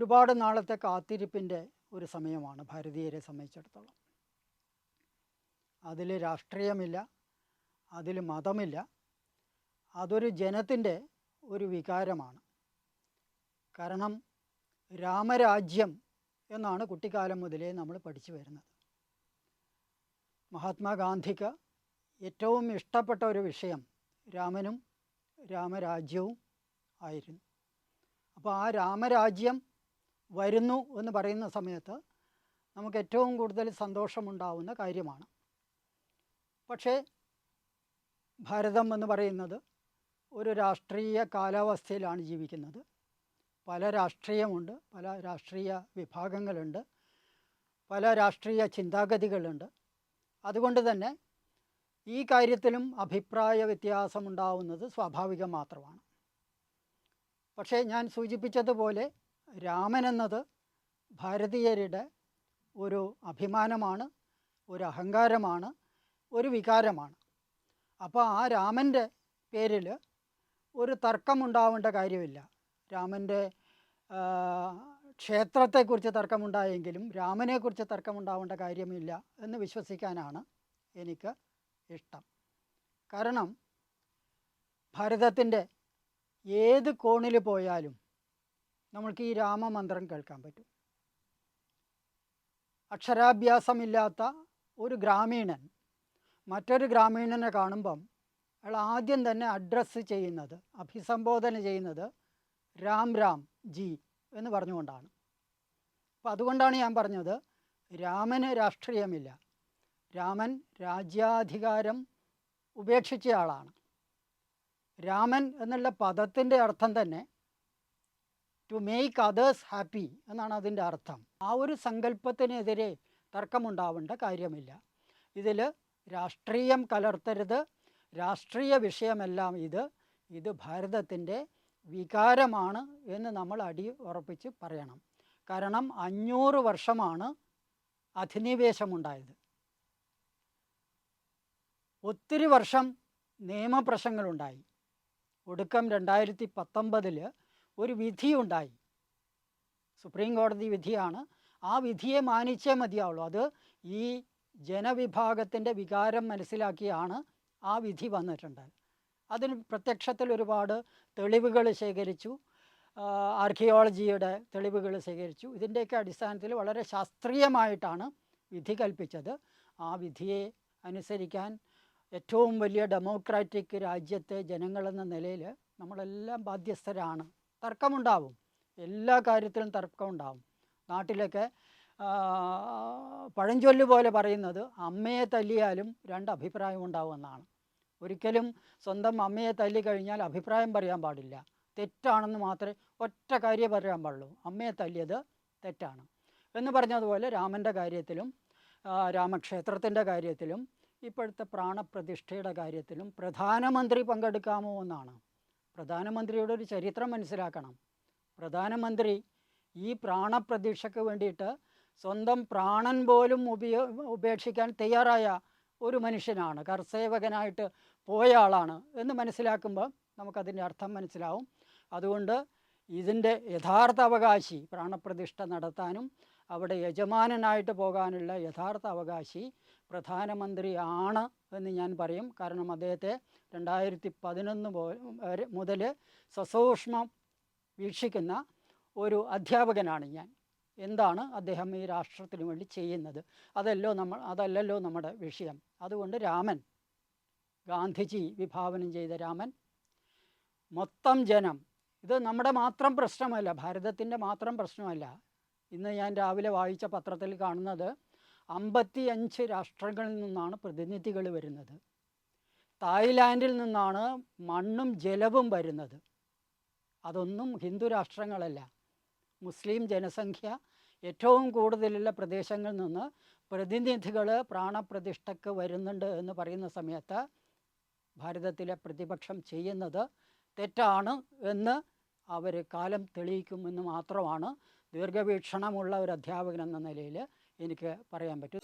ഒരുപാട് നാളത്തെ കാത്തിരിപ്പിന്റെ ഒരു സമയമാണ് ഭാരതീയരെ സംബന്ധിച്ചിടത്തോളം. അതിൽ രാഷ്ട്രീയമില്ല അതിൽ മതമില്ല അതൊരു ജനത്തിന്റെ ഒരു വികാരമാണ്. കാരണം രാമരാജ്യം എന്നാണ് കുട്ടിക്കാലം മുതലേ നമ്മൾ പഠിച്ചു വരുന്നത്. മഹാത്മാഗാന്ധിക്ക് ഏറ്റവും ഇഷ്ടപ്പെട്ട ഒരു വിഷയം രാമനും രാമരാജ്യവും ആയിരുന്നു. അപ്പോൾ ആ രാമരാജ്യം വരുന്നു എന്ന് പറയുന്ന സമയത്ത് നമുക്ക് ഏറ്റവും കൂടുതൽ സന്തോഷമുണ്ടാവുന്ന കാര്യമാണ്. പക്ഷേ ഭാരതം എന്ന് പറയുന്നത് ഒരു രാഷ്ട്രീയ കാലാവസ്ഥയിലാണ് ജീവിക്കുന്നത്. പല രാഷ്ട്രീയമുണ്ട് പല രാഷ്ട്രീയ വിഭാഗങ്ങളുണ്ട് പല രാഷ്ട്രീയ ചിന്താഗതികളുണ്ട്. അതുകൊണ്ട് തന്നെ ഈ കാര്യത്തിലും അഭിപ്രായ വ്യത്യാസമുണ്ടാവുന്നത് സ്വാഭാവികം മാത്രമാണ്. പക്ഷേ ഞാൻ സൂചിപ്പിച്ചതുപോലെ രാമൻ എന്നത് ഭാരതീയരുടെ ഒരു അഭിമാനമാണ് ഒരു അഹങ്കാരമാണ് ഒരു വികാരമാണ്. അപ്പോൾ ആ രാമന്റെ പേരിൽ ഒരു തർക്കമുണ്ടാവേണ്ട കാര്യമില്ല. രാമന്റെ ക്ഷേത്രത്തെക്കുറിച്ച് തർക്കമുണ്ടായെങ്കിലും രാമനെക്കുറിച്ച് തർക്കമുണ്ടാവേണ്ട കാര്യമില്ല എന്ന് വിശ്വസിക്കാനാണ് എനിക്ക് ഇഷ്ടം. കാരണം ഭാരതത്തിന്റെ ഏത് കോണിൽ പോയാലും നമ്മൾക്ക് ഈ രാമമന്ത്രം കേൾക്കാൻ പറ്റും. അക്ഷരാഭ്യാസമില്ലാത്ത ഒരു ഗ്രാമീണൻ മറ്റൊരു ഗ്രാമീണനെ കാണുമ്പം അയാൾ ആദ്യം തന്നെ അഡ്രസ്സ് ചെയ്യുന്നത് അഭിസംബോധന ചെയ്യുന്നത് രാം രാം ജി എന്ന് പറഞ്ഞുകൊണ്ടാണ്. അപ്പം അതുകൊണ്ടാണ് ഞാൻ പറഞ്ഞത് രാമന് രാഷ്ട്രീയമില്ല. രാമൻ രാജ്യാധികാരം ഉപേക്ഷിച്ച ആളാണ്. രാമൻ എന്നുള്ള പദത്തിന്റെ അർത്ഥം തന്നെ ടു മേക്ക് അതേഴ്സ് ഹാപ്പി എന്നാണ് അതിന്റെ അർത്ഥം. ആ ഒരു സങ്കല്പത്തിനെതിരെ തർക്കമുണ്ടാവേണ്ട കാര്യമില്ല. ഇതിൽ രാഷ്ട്രീയം കലർത്തരുത്. രാഷ്ട്രീയ വിഷയമെല്ലാം ഇത് ഇത് ഭാരതത്തിന്റെ വികാരമാണ് എന്ന് നമ്മൾ അടി ഉറപ്പിച്ച് പറയണം. കാരണം അഞ്ഞൂറ് വർഷമാണ് അധിനിവേശമുണ്ടായത്. ഒത്തിരി വർഷം നിയമപ്രശ്നങ്ങളുണ്ടായി. ഒടുക്കം രണ്ടായിരത്തി പത്തൊമ്പതിൽ ഒരു വിധിയുണ്ടായി. സുപ്രീം കോടതി വിധിയാണ്. ആ വിധിയെ മാനിച്ചേ മതിയാവുള്ളൂ. അത് ഈ ജനവിഭാഗത്തിന്റെ വികാരം മനസ്സിലാക്കിയാണ് ആ വിധി വന്നിട്ടുണ്ട് അതിന് പ്രത്യക്ഷത്തിൽ ഒരുപാട് തെളിവുകൾ ശേഖരിച്ചു. ആർക്കിയോളജിയുടെ തെളിവുകൾ ശേഖരിച്ചു. ഇതിന്റെയൊക്കെ അടിസ്ഥാനത്തിൽ വളരെ ശാസ്ത്രീയമായിട്ടാണ് വിധി കൽപ്പിച്ചത്. ആ വിധിയെ അനുസരിക്കാൻ ഏറ്റവും വലിയ ഡെമോക്രാറ്റിക് രാജ്യത്തെ ജനങ്ങളെന്ന നിലയിൽ നമ്മളെല്ലാം ബാധ്യസ്ഥരാണ്. തർക്കമുണ്ടാവും. എല്ലാ കാര്യത്തിലും തർക്കമുണ്ടാവും. നാട്ടിലൊക്കെ പഴഞ്ചൊല്ല് പോലെ പറയുന്നത് അമ്മയെ തല്ലിയാലും രണ്ട് അഭിപ്രായം ഉണ്ടാവുമെന്നാണ് ഒരിക്കലും സ്വന്തം അമ്മയെ തല്ലി കഴിഞ്ഞാൽ അഭിപ്രായം പറയാൻ പാടില്ല. തെറ്റാണെന്ന് മാത്രമേ ഒറ്റ കാര്യം പറയാൻ പാടുള്ളൂ. അമ്മയെ തല്ലിയത് തെറ്റാണ്. എന്ന് പറഞ്ഞതുപോലെ രാമന്റെ കാര്യത്തിലും രാമക്ഷേത്രത്തിന്റെ കാര്യത്തിലും ഇപ്പോഴത്തെ പ്രാണപ്രതിഷ്ഠയുടെ കാര്യത്തിലും പ്രധാനമന്ത്രി പങ്കെടുക്കാമോ എന്നാണ്. പ്രധാനമന്ത്രിയുടെ ഒരു ചരിത്രം മനസ്സിലാക്കണം. പ്രധാനമന്ത്രി ഈ പ്രാണപ്രതീക്ഷയ്ക്ക് വേണ്ടിയിട്ട് സ്വന്തം പ്രാണൻ പോലും ഉപയോ ഉപേക്ഷിക്കാൻ തയ്യാറായ ഒരു മനുഷ്യനാണ്. കർസേവകനായിട്ട് പോയ ആളാണ് എന്ന് മനസ്സിലാക്കുമ്പോൾ നമുക്കതിന്റെ അർത്ഥം മനസ്സിലാവും. അതുകൊണ്ട് ഇതിന്റെ യഥാർത്ഥ അവകാശി പ്രാണപ്രതിഷ്ഠ നടത്താനും അവിടെ യജമാനനായിട്ട് പോകാനുള്ള യഥാർത്ഥ അവകാശി പ്രധാനമന്ത്രിയാണ് എന്ന് ഞാൻ പറയും. കാരണം അദ്ദേഹത്തെ രണ്ടായിരത്തി പതിനൊന്ന് മുതൽ സസൂക്ഷ്മം വീക്ഷിക്കുന്ന ഒരു അധ്യാപകനാണ് ഞാൻ. എന്താണ് അദ്ദേഹം ഈ രാഷ്ട്രത്തിന് വേണ്ടി ചെയ്യുന്നത്? അതല്ലോ നമ്മൾ അതല്ലല്ലോ നമ്മുടെ വിഷയം. അതുകൊണ്ട് രാമൻ ഗാന്ധിജി വിഭാവനം ചെയ്ത രാമൻ മൊത്തം ജനം ഇത് നമ്മുടെ മാത്രം പ്രശ്നമല്ല ഭാരതത്തിന്റെ മാത്രം പ്രശ്നമല്ല. ഇന്ന് ഞാൻ രാവിലെ വായിച്ച പത്രത്തിൽ കാണുന്നത് അമ്പത്തി അഞ്ച് രാഷ്ട്രങ്ങളിൽ നിന്നാണ് പ്രതിനിധികൾ വരുന്നത്. തായ്ലാൻഡിൽ നിന്നാണ് മണ്ണും ജലവും വരുന്നത്. അതൊന്നും ഹിന്ദു രാഷ്ട്രങ്ങളല്ല. മുസ്ലിം ജനസംഖ്യ ഏറ്റവും കൂടുതലുള്ള പ്രദേശങ്ങളിൽ നിന്ന് പ്രതിനിധികൾ പ്രാണപ്രതിഷ്ഠയ്ക്ക് വരുന്നുണ്ട് എന്ന് പറയുന്ന സമയത്ത് ഭാരതത്തിലെ പ്രതിപക്ഷം ചെയ്യുന്നത് തെറ്റാണ് എന്ന് അവർ കാലം തെളിയിക്കുമെന്ന് മാത്രമാണ് ദീർഘവീക്ഷണമുള്ള ഒരു അധ്യാപകൻ എന്ന നിലയിൽ എനിക്ക് പറയാൻ പറ്റും.